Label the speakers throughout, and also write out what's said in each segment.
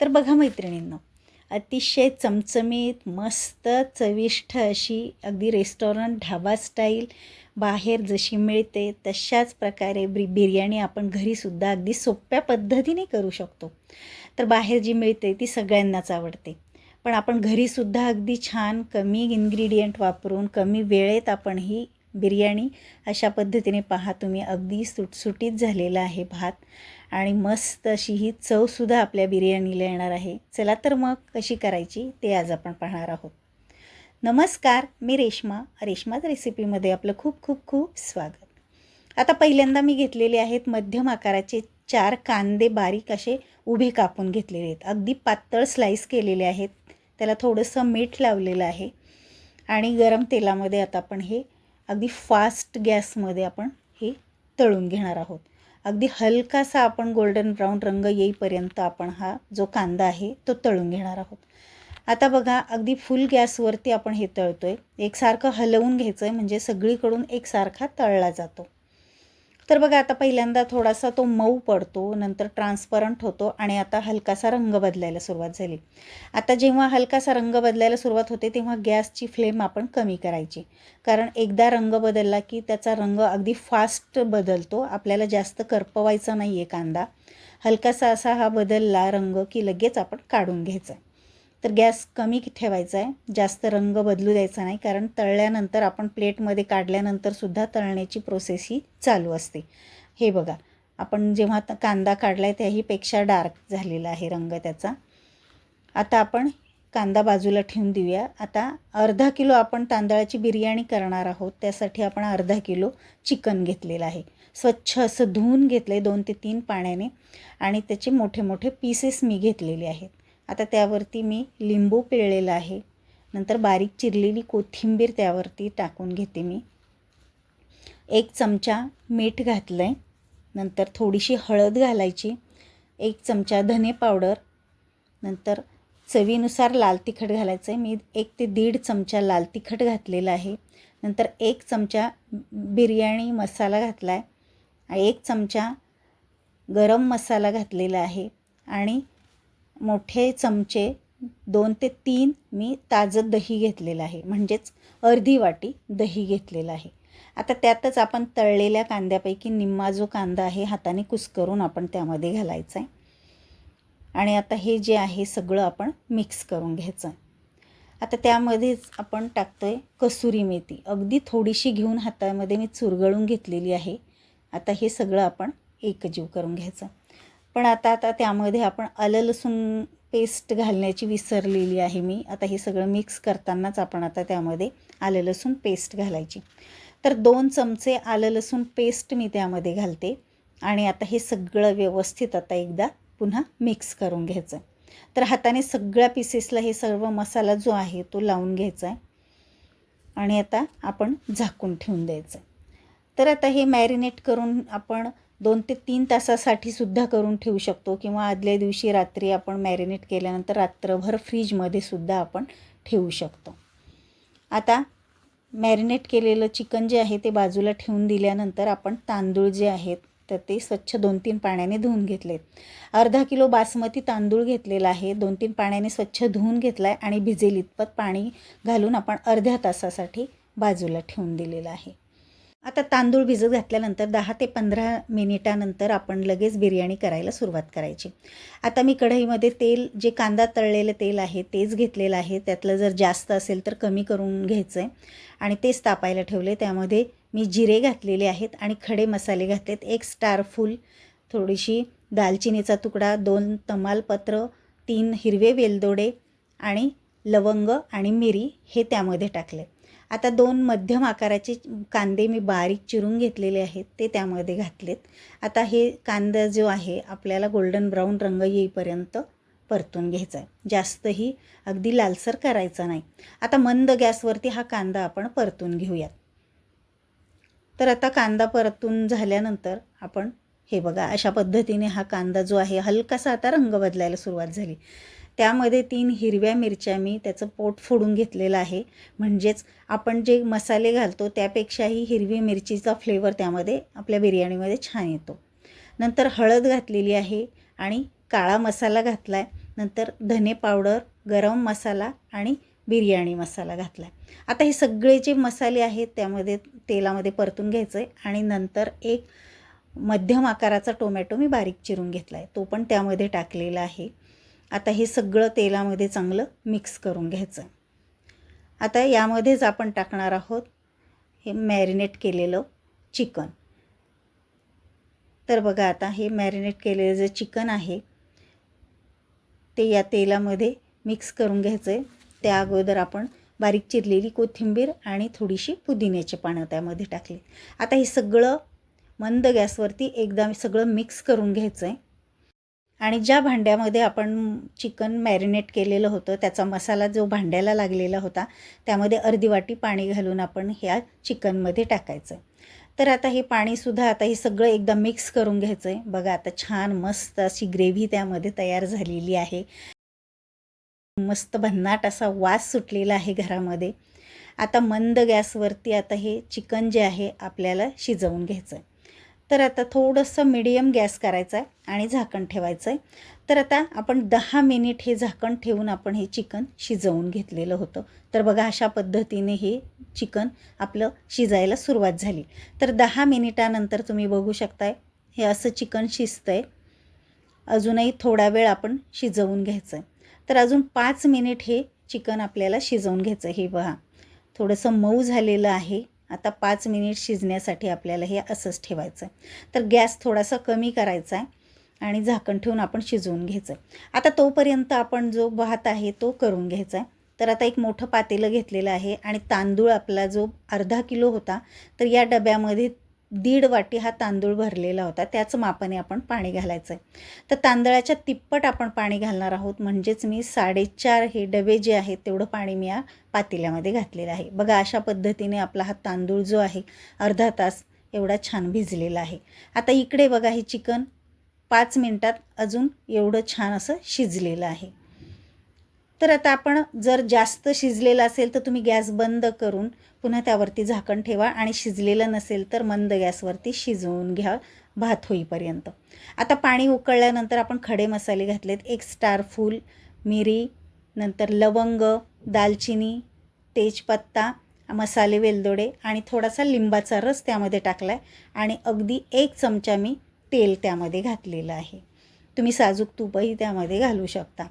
Speaker 1: तर बघा मैत्रिणींनो अतिशय चमचमीत मस्त चविष्ट अशी अगदी रेस्टॉरंट ढाबा स्टाईल बाहेर जशी मिळते तशाच प्रकारे ब्रि बिर्याणी आपण घरीसुद्धा अगदी सोप्या पद्धतीने करू शकतो. तर बाहेर जी मिळते ती सगळ्यांनाच आवडते. पण आपण घरीसुद्धा अगदी छान कमी इन्ग्रेडियंट वापरून कमी वेळेत आपण ही बिर्याणी अशा पद्धतीने पहा तुम्ही अगदी सुटसुटीत झालेला आहे भात आणि मस्त अशी ही चवसुद्धा आपल्या बिर्याणीला येणार आहे. चला तर मग कशी करायची ते आज आपण पाहणार आहोत. नमस्कार मी रेश्मा. रेश्माच रेसिपीमध्ये आपलं खूप खूप खूप स्वागत. आता पहिल्यांदा मी घेतलेले आहेत मध्यम आकाराचे चार कांदे बारीक असे उभे कापून घेतलेले आहेत. अगदी पातळ स्लाईस केलेले आहेत. त्याला थोडंसं मीठ लावलेलं आहे. आणि गरम तेलामध्ये आता आपण हे अगदी फास्ट गॅसमध्ये आपण हे तळून घेणार आहोत. अगदी हलकासा आपण गोल्डन ब्राऊन रंग येईपर्यंत आपण हा जो कांदा आहे तो तळून घेणार आहोत. आता बघा अगदी फुल गॅसवरती आपण हे तळतो आहे एकसारखं हलवून घ्यायचं आहे म्हणजे सगळीकडून एकसारखा तळला जातो. तर बघा आता पहिल्यांदा थोडासा तो मऊ पडतो नंतर ट्रान्सपरंट होतो आणि आता हलकासा रंग बदलायला सुरुवात झाली. आता जेव्हा हलकासा रंग बदलायला सुरुवात होते तेव्हा गॅसची फ्लेम आपण कमी करायची. कारण एकदा रंग बदलला की त्याचा रंग अगदी फास्ट बदलतो आपल्याला जास्त करपवायचा नाही आहे कांदा. हलकासा असा हा बदलला रंग की लगेच आपण काढून घ्यायचा. तर गॅस कमी ठेवायचा आहे. जास्त रंग बदलू द्यायचा नाही. कारण तळल्यानंतर आपण प्लेटमध्ये काढल्यानंतरसुद्धा तळण्याची प्रोसेस ही चालू असते. हे बघा. आपण जेव्हा कांदा काढला आहे त्याहीपेक्षा डार्क झालेला आहे रंग त्याचा. आता आपण कांदा बाजूला ठेवून देऊया. आता अर्धा किलो आपण तांदळाची बिर्याणी करणार आहोत. त्यासाठी आपण अर्धा किलो चिकन घेतलेलं आहे. स्वच्छ असं धुवून घेतलं आहे दोन ते तीन पाण्याने. आणि त्याचे मोठे मोठे पीसेस मी घेतलेले आहेत. आता त्यावरती मी लिंबू पिळलेला आहे. नंतर बारीक चिरलेली कोथिंबीर त्यावरती टाकून घेते मी. एक चमचा मीठ घातलं आहे नंतर थोडीशी हळद घालायची. एक चमचा धने पावडर. नंतर चवीनुसार लाल तिखट घालायचं आहे मी एक ते दीड चमचा लाल तिखट घातलेला आहे. नंतर एक चमचा बिर्याणी मसाला घातला आहे एक चमचा गरम मसाला घातलेला आहे. आणि मोठे चमचे दोन ते तीन मी ताजं दही घेतलेलं आहे. म्हणजेच अर्धी वाटी दही घेतलेलं आहे. आता त्यातच आपण तळलेल्या कांद्यापैकी निम्मा जो कांदा आहे हाताने कुस्करून आपण त्यामध्ये घालायचा आहे आणि आता हे जे आहे सगळं आपण मिक्स करून घ्यायचं. आता त्यामध्येच आपण टाकतो आहे कसुरी मेथी. अगदी थोडीशी घेऊन हातामध्ये मी चुरगळून घेतलेली आहे. आता हे सगळं आपण एकजीव करून घ्यायचं. पण आता आता त्यामध्ये आपण आलं लसूण पेस्ट घालण्याची विसरलेली आहे मी. आता हे सगळं मिक्स करतानाच आपण आता त्यामध्ये आलं लसूण पेस्ट घालायची. तर दोन चमचे आलं लसूण पेस्ट मी त्यामध्ये घालते. आणि आता हे सगळं व्यवस्थित आता एकदा पुन्हा मिक्स करून घ्यायचं. तर हाताने सगळ्या पीसेसला हे सर्व मसाला जो आहे तो लावून घ्यायचा आहे. आणि आता आपण झाकून ठेवून द्यायचं. तर आता हे मॅरिनेट करून आपण दोन ते तीन तासासाठी सुद्धा करून ठेवू शकतो किंवा आदल्या दिवशी रात्री आपण मॅरिनेट केल्यानंतर रात्रभर फ्रीजमध्ये सुद्धा आपण ठेवू शकतो. आता मॅरिनेट केलेलं चिकन जे आहे ते बाजूला ठेवून दिल्यानंतर आपण तांदूळ जे आहेत तर ते स्वच्छ दोन तीन पाण्याने धुवून घेतलेत. अर्धा किलो बासमती तांदूळ घेतलेला आहे दोन तीन पाण्याने स्वच्छ धुवून घेतला आहे आणि भिजेल इतपत पाणी घालून आपण अर्ध्या तासासाठी बाजूला ठेवून दिलेलं आहे. आता तांदूळ भिजत घातल्यानंतर दहा ते पंधरा मिनिटानंतर आपण लगेच बिर्याणी करायला सुरुवात करायची. आता मी कढईमध्ये तेल जे कांदा तळलेलं तेल आहे तेच घेतलेलं आहे. त्यातलं जर जास्त असेल तर कमी करून घ्यायचं आहे आणि तेच तापायला ठेवले. त्यामध्ये मी जिरे घातलेले आहेत आणि खडे मसाले घातलेत. एक स्टार फूल थोडीशी दालचिनीचा तुकडा दोन तमालपत्र तीन हिरवे वेलदोडे आणि लवंग आणि मिरी हे त्यामध्ये टाकले आता दोन मध्यम आकाराचे कांदे मी बारीक चिरून घेतलेले आहेत ते त्यामध्ये घातलेत. आता हे कांदा जो आहे आपल्याला गोल्डन ब्राऊन रंग येईपर्यंत परतून घ्यायचा आहे. जास्तही अगदी लालसर करायचा नाही. आता मंद गॅसवरती हा कांदा आपण परतून घेऊयात. तर आता कांदा परतून झाल्यानंतर आपण हे बघा अशा पद्धतीने हा कांदा जो आहे हलकासा आता रंग बदलायला सुरुवात झाली. त्यामध्ये तीन हिरव्या मिरच्या मी त्याचं पोट फोडून घेतलेलं आहे. म्हणजेच आपण जे मसाले घालतो त्यापेक्षाही हिरवी मिरचीचा फ्लेवर त्यामध्ये आपल्या बिर्याणीमध्ये छान येतो. नंतर हळद घातलेली आहे आणि काळा मसाला घातला आहे नंतर धने पावडर गरम मसाला आणि बिर्याणी मसाला घातला आहे आता हे सगळे जे मसाले आहेत त्यामध्ये तेलामध्ये परतून घ्यायचं आहे आणि नंतर एक मध्यम आकाराचा टोमॅटो मी बारीक चिरून घेतला आहे तो पण त्यामध्ये टाकलेला आहे. आता हे सगळं तेलामध्ये चांगलं मिक्स करून घ्यायचं. आता यामध्येच आपण टाकणार आहोत हे मॅरिनेट केलेलं चिकन. तर बघा आता हे मॅरिनेट केलेलं जे चिकन आहे ते या तेलामध्ये मिक्स करून घ्यायचं आहे त्या अगोदर आपण बारीक चिरलेली कोथिंबीर आणि थोडीशी पुदिन्याची पानं त्यामध्ये टाकली. आता हे सगळं मंद गॅसवरती एकदा सगळं मिक्स करून घ्यायचं आहे आणि ज्या भांड्यामध्ये आपण चिकन मॅरिनेट केलेलं होतं त्याचा मसाला जो भांड्याला लागलेला होता त्यामध्ये अर्धी वाटी पाणी घालून आपण ह्या चिकनमध्ये टाकायचं. आहे तर आता हे पाणीसुद्धा आता हे सगळं एकदा मिक्स करून घ्यायचं आहे बघा आता छान मस्त अशी ग्रेव्ही त्यामध्ये तयार झालेली आहे. मस्त भन्नाट असा वास सुटलेला आहे घरामध्ये. आता मंद गॅसवरती आता हे चिकन जे आहे आपल्याला शिजवून घ्यायचं आहे तर आता थोडंसं मिडियम गॅस करायचा आहे आणि झाकण ठेवायचं आहे तर आता आपण दहा मिनिट हे झाकण ठेवून आपण हे चिकन शिजवून घेतलेलं होतं. तर बघा अशा पद्धतीने हे चिकन आपलं शिजायला सुरुवात झाली. तर दहा मिनिटानंतर तुम्ही बघू शकताय हे असं चिकन शिजतं आहे अजूनही थोडा वेळ आपण शिजवून घ्यायचं आहे तर अजून पाच मिनिट हे चिकन आपल्याला शिजवून घ्यायचं हे बघा थोडंसं मऊ झालेलं आहे. आता पाच मिनिट शिजण्यासाठी आपल्याला हे असंच ठेवायचं आहे. तर गॅस थोडासा कमी करायचा आहे आणि झाकण ठेवून आपण शिजवून घ्यायचं आहे. आता तोपर्यंत आपण जो भात आहे तो करून घ्यायचा आहे. तर आता एक मोठं पातेलं घेतलेलं आहे आणि तांदूळ आपला जो अर्धा किलो होता तर या डब्यामध्ये दीड वाटी हा तांदूळ भरलेला होता. त्याच मापाने आपण पाणी घालायचं आहे तर तांदळाच्या तिप्पट आपण पाणी घालणार आहोत. म्हणजेच मी साडेचार हे डबे जे आहेत तेवढं पाणी मी या पातेल्यामध्ये घातलेलं आहे. बघा अशा पद्धतीने आपला हा तांदूळ जो आहे अर्धा तास एवढा छान भिजलेला आहे. आता इकडे बघा हे चिकन पाच मिनटात अजून एवढं छान असं शिजलेलं आहे. तर आता आपण जर जास्त शिजलेलं असेल तर तुम्ही गॅस बंद करून पुन्हा त्यावरती झाकण ठेवा आणि शिजलेलं नसेल तर मंद गॅसवरती शिजवून घ्या भात होईपर्यंत. आता पाणी उकळल्यानंतर आपण खडे मसाले घातलेत. एक स्टार फूल मिरी नंतर लवंग दालचिनी तेजपत्ता मसाले वेलदोडे आणि थोडासा लिंबाचा रस त्यामध्ये टाकला आहे आणि अगदी एक चमचा मी तेल त्यामध्ये घातलेलं आहे. तुम्ही साजूक तूपही त्यामध्ये घालू शकता.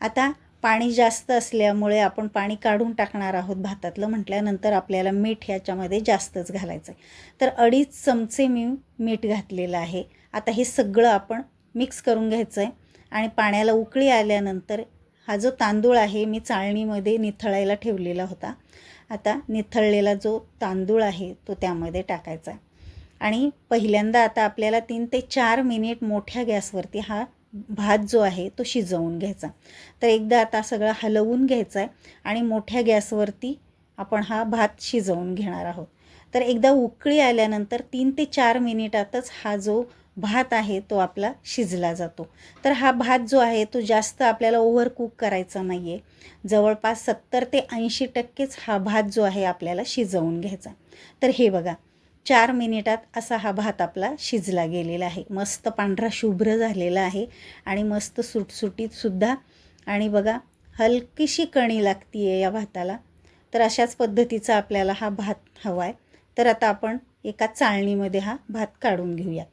Speaker 1: आता पाणी जास्त असल्यामुळे आपण पाणी काढून टाकणार आहोत भातातलं म्हटल्यानंतर आपल्याला मीठ ह्याच्यामध्ये जास्तच घालायचं आहे तर अडीच चमचे मी मीठ घातलेलं आहे. आता हे सगळं आपण मिक्स करून घ्यायचं आहे आणि पाण्याला उकळी आल्यानंतर हा जो तांदूळ आहे मी चाळणीमध्ये निथळायला ठेवलेला होता. आता निथळलेला जो तांदूळ आहे तो त्यामध्ये टाकायचा आहे. आणि पहिल्यांदा आता आपल्याला तीन ते चार मिनिट मोठ्या गॅसवरती हा भात जो आहे तो शिजवून घ्यायचा. तर एकदा आता सगळं हलवून घ्यायचा आहे आणि मोठ्या गॅसवरती आपण हा भात शिजवून घेणार आहोत. तर एकदा उकळी आल्यानंतर तीन ते चार मिनिटातच हा जो भात आहे तो आपला शिजला जातो. तर हा भात जो आहे तो जास्त आपल्याला ओव्हर कुक करायचा नाही आहे जवळपास सत्तर ते ऐंशी टक्केच हा भात जो आहे आपल्याला शिजवून घ्यायचा. तर हे बघा चार मिनिटात असा हा भात आपला शिजला गेलेला आहे. मस्त पांढरा शुभ्र झालेला आहे आणि मस्त सुटसुटीतसुद्धा आणि बघा हलकीशी कणी लागती आहे या भाताला. तर अशाच पद्धतीचा आपल्याला हा भात हवा आहे तर आता आपण एका चाळणीमध्ये हा भात काढून घेऊयात.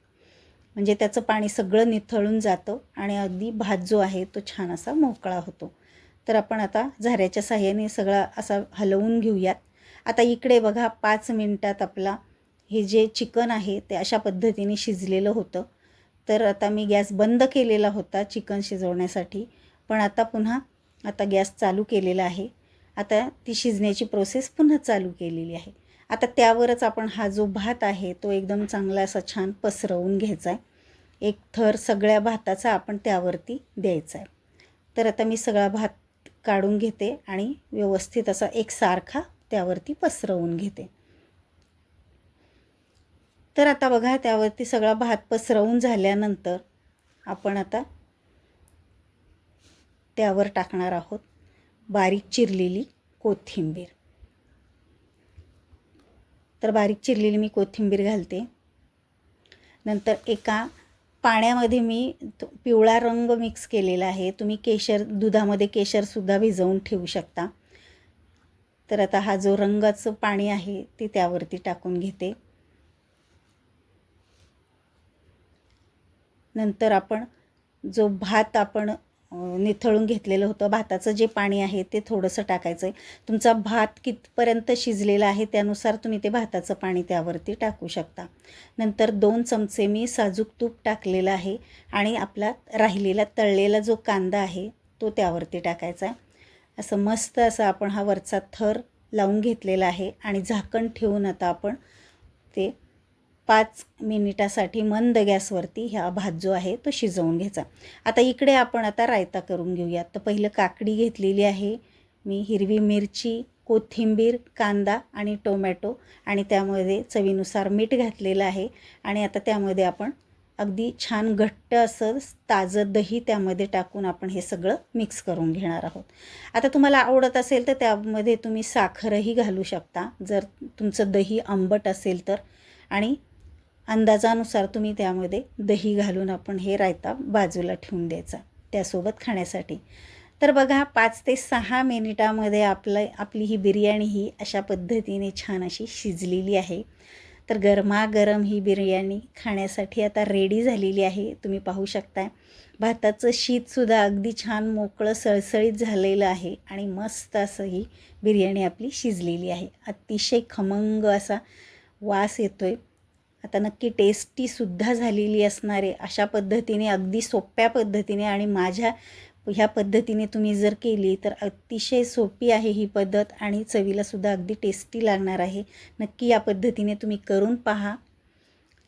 Speaker 1: म्हणजे त्याचं पाणी सगळं निथळून जातं आणि अगदी भात जो आहे तो छान असा मोकळा होतो. तर आपण आता झाऱ्याच्या साह्याने सगळा असा हलवून घेऊयात. आता इकडे बघा पाच मिनटात आपला हे जे चिकन आहे ते अशा पद्धतीने शिजलेलं होतं. तर आता मी गॅस बंद केलेला होता चिकन शिजवण्यासाठी. पण आता पुन्हा आता गॅस चालू केलेला आहे. आता ती शिजण्याची प्रोसेस पुन्हा चालू केलेली आहे. आता त्यावरच आपण हा जो भात आहे तो एकदम चांगला असा छान पसरवून घ्यायचा आहे. एक थर सगळ्या भाताचा आपण त्यावरती द्यायचा आहे. तर आता मी सगळा भात काढून घेते आणि व्यवस्थित असा एकसारखा त्यावरती पसरवून घेते. तर आता बघा त्यावरती सगळा भात पसरवून झाल्यानंतर आपण आता त्यावर टाकणार आहोत बारीक चिरलेली कोथिंबीर. तर बारीक चिरलेली मी कोथिंबीर घालते. नंतर एका पाण्यामध्ये मी तो पिवळा रंग मिक्स केलेला आहे. तुम्ही केशर दुधामध्ये केशरसुद्धा भिजवून ठेवू शकता. तर आता हा जो रंगाचं पाणी आहे ते त्यावरती टाकून घेते. नंतर आपण जो भात आपण निथळून घेतलेलं होतं भाताचं जे पाणी आहे ते थोडंसं टाकायचं आहे तुमचा भात कितपर्यंत शिजलेला आहे त्यानुसार तुम्ही ते भाताचं पाणी त्यावरती टाकू शकता. नंतर दोन चमचे मी साजूक तूप टाकलेलं आहे आणि आपला राहिलेला तळलेला जो कांदा आहे तो त्यावरती टाकायचा आहे. असं मस्त असं आपण हा वरचा थर लावून घेतलेला आहे आणि झाकण ठेवून आता आपण ते पाच मिनिटासाठी मंद गॅसवरती ह्या भात जो आहे तो शिजवून घ्यायचा. आता इकडे आपण आता रायता करून घेऊयात. तर पहिलं काकडी घेतलेली आहे. मी हिरवी मिरची कोथिंबीर कांदा आणि टोमॅटो आणि त्यामध्ये चवीनुसार मीठ घातलेलं आहे. आणि आता त्यामध्ये आपण अगदी छान घट्ट असं ताजं दही त्यामध्ये टाकून आपण हे सगळं मिक्स करून घेणार आहोत. आता तुम्हाला आवडत असेल तर त्यामध्ये तुम्ही साखरही घालू शकता. जर तुमचं दही आंबट असेल तर. आणि अंदाजानुसार तुम्ही त्यामध्ये दही घालून आपण हे रायता बाजूला ठेवून द्यायचा त्यासोबत खाण्यासाठी. तर बघा पाच ते सहा मिनिटामध्ये आपलं आपली ही बिर्याणी ही अशा पद्धतीने छान अशी शिजलेली आहे. तर गरमागरम ही बिर्याणी खाण्यासाठी आता रेडी झालेली आहे. तुम्ही पाहू शकताय. भाताचं शीतसुद्धा अगदी छान मोकळं सळसळीत झालेलं आहे आणि मस्त असं ही बिर्याणी आपली शिजलेली आहे. अतिशय खमंग असा वास येतो आहे आता नक्की टेस्टीसुद्धा झालेली असणार आहे अशा पद्धतीने अगदी सोप्या पद्धतीने आणि माझ्या ह्या पद्धतीने तुम्ही जर केली तर अतिशय सोपी आहे ही पद्धत आणि चवीलासुद्धा अगदी टेस्टी लागणार आहे. नक्की या पद्धतीने तुम्ही करून पहा.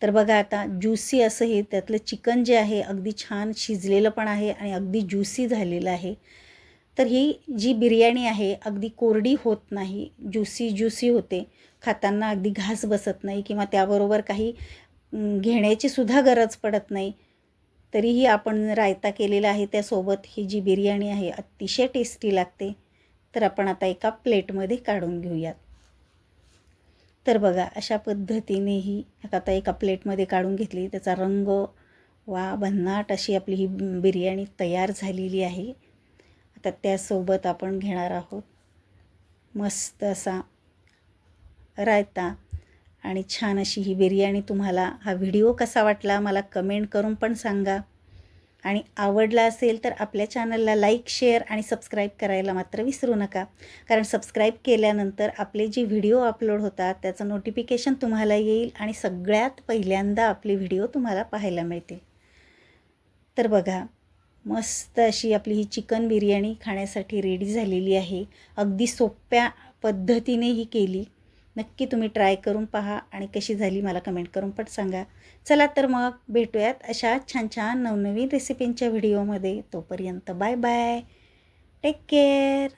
Speaker 1: तर बघा आता ज्युसी असं हे त्यातलं चिकन जे आहे अगदी छान शिजलेलं पण आहे आणि अगदी ज्युसी झालेलं आहे. तर ही जी बिर्याणी आहे अगदी कोरडी होत नाही ज्युसी ज्युसी होते. खाताना अगदी घास बसत नाही किंवा त्याबरोबर काही घेण्याची सुद्धा गरज पडत नाही. तरीही आपण रायता केलेला आहे त्यासोबत ही जी बिर्याणी आहे अतिशय टेस्टी लागते. तर आपण आता एका प्लेटमध्ये काढून घेऊयात. तर बघा अशा पद्धतीने ही आता एका प्लेटमध्ये काढून घेतली. त्याचा रंग वा भन्नाट अशी आपली ही बिर्याणी तयार झालेली आहे. आता त्यासोबत आपण घेणार आहोत मस्त असा रायता. आणि छान अशी ही बिर्याणी तुम्हाला हा व्हिडिओ कसा वाटला मला कमेंट करून पण सांगा. आणि आवडला असेल तर आपल्या चॅनलला लाईक शेअर आणि सबस्क्राईब करायला मात्र विसरू नका. कारण सबस्क्राईब केल्यानंतर आपले जे व्हिडिओ अपलोड होतात त्याचं नोटिफिकेशन तुम्हाला येईल आणि सगळ्यात पहिल्यांदा आपले व्हिडिओ तुम्हाला पाहायला मिळतील. तर बघा मस्त अशी आपली ही चिकन बिर्याणी खाण्यासाठी रेडी झालेली आहे. अगदी सोप्या पद्धतीने ही केली. नक्की तुम्ही ट्राय करून पहा आणि कशी झाली मला कमेंट करून पण सांगा. चला तर मग भेटूयात अशा छान छान नवनवीन रेसिपींच्या व्हिडिओमध्ये तोपर्यंत बाय बाय टेक केअर